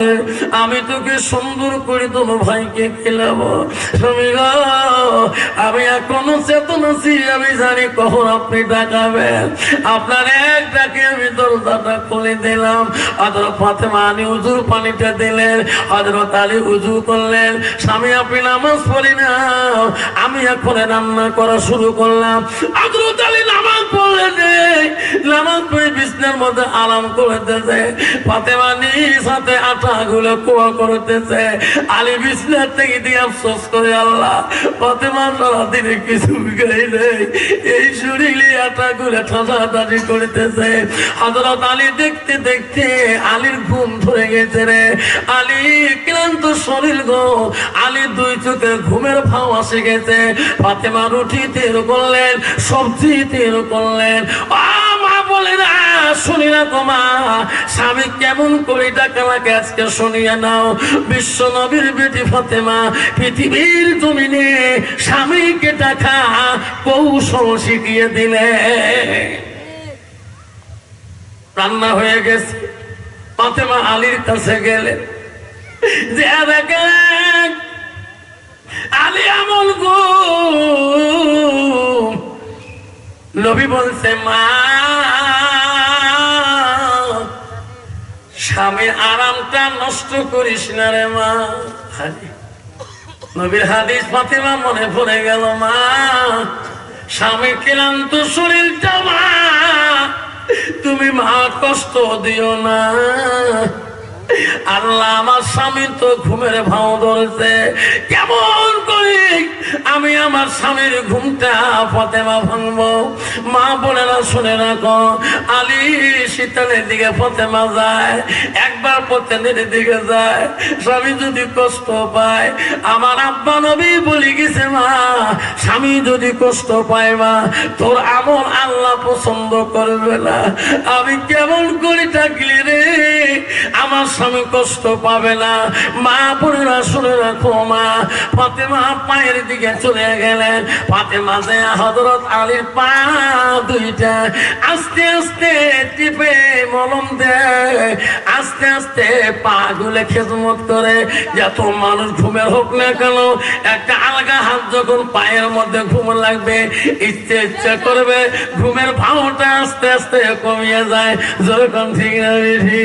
আমি তোকে সুন্দর করে তোর ভাইকে খেলাবো। আমি এখনও চেতন আছি, আমি জানি কখন আপনি ডাকাবেন। আপনার এক ডাকে আমি দরজাটা খুলে দিলাম। আদর ফাতেমা আনি উজুর পানিটা দিলেন হজরত আলী উজু করলেন, স্বামী, আপনি নামাজ পড়ি না আমি এখন রান্না করা শুরু করলাম। হজরত আলী নামাজ পড়লে যে, নামাজ পড়ে বিছনার মধ্যে আরাম করতেছে ফাতেমা, নিজ হাতে আটা গুলো কুয়া করতেছে। আলী বিছনার থেকে দিয়ে আফসোস করে আল্লাহ, ফাতেমা সারাদিনে কিছু গাই নেই। এই শরীরে আটা আলী দেখতে দেখতে আলীর ঘুম ধরে গেছে রে। আলী ক্লান্ত শরীর গো। আলী দুই চোখে ঘুমের ভাও আসে গেছে। ফাতেমা রুটি তেল করলেন, সবজি তেল করলেন। আ বলে না শুনি না তোমা স্বামী কেমন করে আজকে শুনিয়ে নাও। বিশ্ব নবীর বেটি ফাতেমা, পৃথিবীর স্বামীকে কৌশল শিখিয়ে দিলে। রান্না হয়ে গেছে। ফাতেমা আলীর কাছে গেলে, যে দেখেন আলী আমল গো। নবী বলছে, মা স্বামীর আরামটা নষ্ট করিস না রে মা। নবীর হাদিস ফাতেমা মনে পড়ে গেল, মা, স্বামী ক্লান্ত শরীরটা, মা, তুমি মা কষ্ট দিও না। আল্লাহ, আমার স্বামী তো ঘুমের ভাও ধরেছে। কেমন করি আমি আমার স্বামীর ঘুমটা ফতেমা ভাঙবো? মা বলে না, শুনে রাখো। আলী শীতলের দিকে ফতেমা যায়, একবার পতেনের দিকে যায়, স্বামী যদি কষ্ট পায়, আমার আব্বা নবী বলি গেছে মা, স্বামী যদি কষ্ট পায় মা, তোর আমল আল্লাহ পছন্দ করবে না। আমি কেমন করি থাকলি রে? আমার স্বামী কষ্ট পাবে না। মা বোনেরা শুনে রাখো মা। ফাতেমা পায়ের দিকে চলে গেলেন। ফাতেমা যে হজরত আলীর পা দুইটা আস্তে আস্তে টিপে মলম দেয়। আস্তে আস্তে পা গুলে খেজমত করে। যত মানুষ ঘুমের হোক না কেন, একটা আলগা হাত যখন পায়ের মধ্যে ঘুম লাগবে, ইচ্ছে ইচ্ছে করবে, ঘুমের ভাওটা আস্তে আস্তে কমিয়ে যায়। যখন ঠিক না বেশি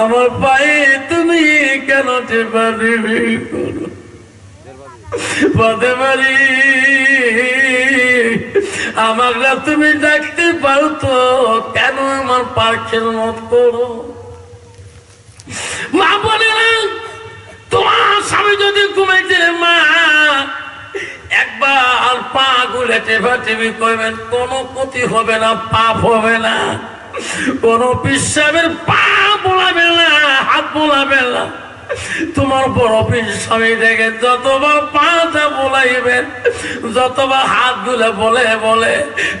আমার পায়ে তুমি কেন টেপাটেপি করো ফাতেমারি আমাকে তুমি ডাকতে পারো তো, কেন আমার পার্কের মত করো? মা বলে তোমার স্বামী যদি ঘুমাইছে মা, একবার পা গুলে টেপা টেপি করবেন, কোনো ক্ষতি হবে না, পাপ হবে না। কোন পিসাবের পা বোলাবে না হাত বোলাবে না তোমার বড় পীর স্বামী দেখে যতবার পাটা বলাইবেন, যতবার হাত গুলে বলে বলে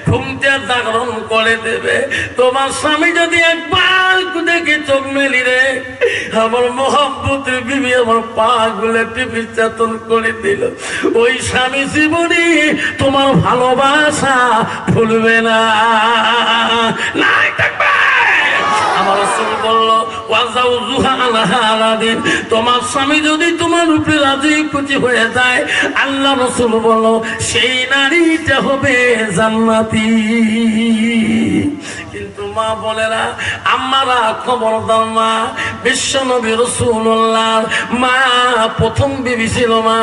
ঘুমতে জাগরণ করে দেবে। তোমার স্বামী যদি একবার দেখে চোখ মেলি রে আমার মহাব্বতের বিবি আমার পা গুলে টিপি চেতন করে দিল। ওই স্বামী জীবনী তোমার ভালোবাসা ভুলবে না। নাই থাকবে! আমার রসুল বলল তোমার স্বামী যদি তোমার উপরে রাজি, খুশি হয়ে যায়, আল্লাহ রসুল সেই নারীটা হবে জান্নাতি। কিন্তু মা খবরদার মা, বিশ্ব নবী রসুল্লাহ মা, প্রথম বিবি ছিল মা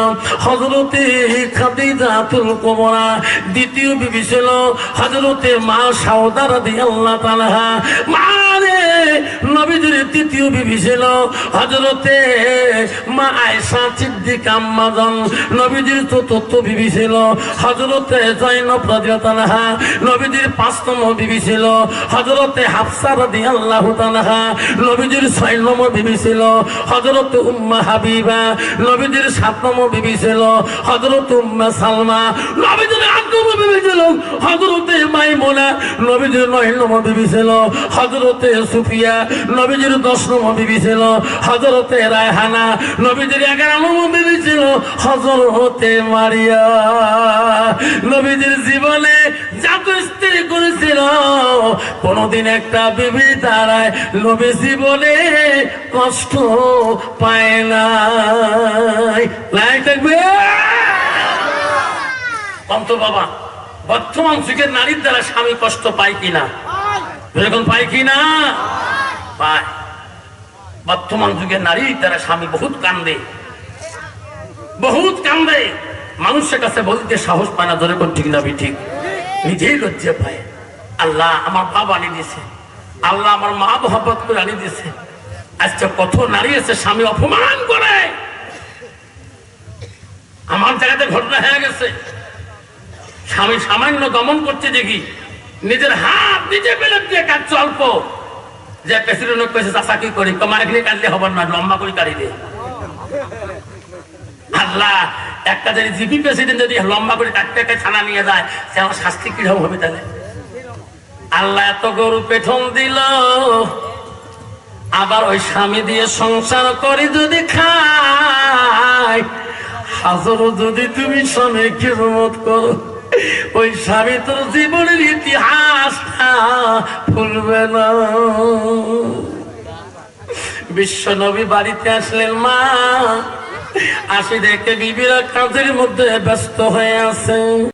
হজরতে খাদিজাতুল কুবরা, দ্বিতীয় বিবি ছিল হজরতে মা সাউদার দি আল্লাহ তাআলা। মা রে Hey! তৃতীয় বিবি ছিল হজরতে মা আয়সা সিদ্দিক নবীদের চতুর্থ বিবি ছিল হজরতে জৈনব নবীদের পাঁচতম বিবি ছিল হজরতে হাফসা আল্লাহ তানহা নবীদের ছয় নম্বর বিবি ছিল হজরত উম্মা হাবিবা নবীদের সাত নম্বর বিবি ছিল হজরত উম্মা সালমা নবীদের আট নম্বর বিবি ছিল হজরতে মাইমোনা নবীদের নয় নম্বর বিবি ছিল হজরতে সুফিয়া নবীদের দশ নম্বর বিবি ছিল হজরতে রায়হানা নবীদের এগারো নম্বর বিবি ছিল হজরতে মারিয়া। জীবনে যত স্ত্রী করেছিল কোনদিন একটা বিবি তারায় নবী জীবনে কষ্ট পায় না অন্ত বাবা বর্তমান যুগের নারীর দ্বারা স্বামী কষ্ট পায় কিনা? এরকম পায় কিনা? পায়। বর্তমান যুগে নারী, তারা স্বামী বহুত কান্দে। বহুত কান্দে। মানুষের কাছে বলতে সাহস পায় না, ধরে ঠিক না ঠিক। নিজেই লজ্জা পায়। আল্লাহ আমার বাবা আনি দিয়েছে। আল্লাহ আমার মা মহাব্বত করে আনি দিয়েছে। আজকে কত নারী আছে স্বামী অপমান করে। আমার জায়গাতে ঘটনা হয়ে গেছে। স্বামী সামান্য দমন করতে দেখি। নিজের হাত নিজে বেলে দিয়ে কাটছে অল্প। যে প্রেসিডেন্ট কয়েছে চাষা কি করি? তোমার এখানে কাটলে হবার না, লম্বা করে কাটি দে। আল্লাহ, একটা যদি জিপি প্রেসিডেন্ট যদি লম্বা করে একটা থানা নিয়ে যায়, সে আমার শাস্তি কীরকম হবে তাহলে? আল্লাহ এত গরু পেছন দিল, আবার ওই স্বামী দিয়ে সংসার করি যদি খায় হাজারো যদি তুমি স্বামীর খেদমত করো, ওই স্বামী তোর জীবনের ইতিহাসটা ফুলবে না। বিশ্ব নবী বাড়িতে আসলেন মা। আসি দেখে বিবিরা কাজের মধ্যে ব্যস্ত হয়ে আছে।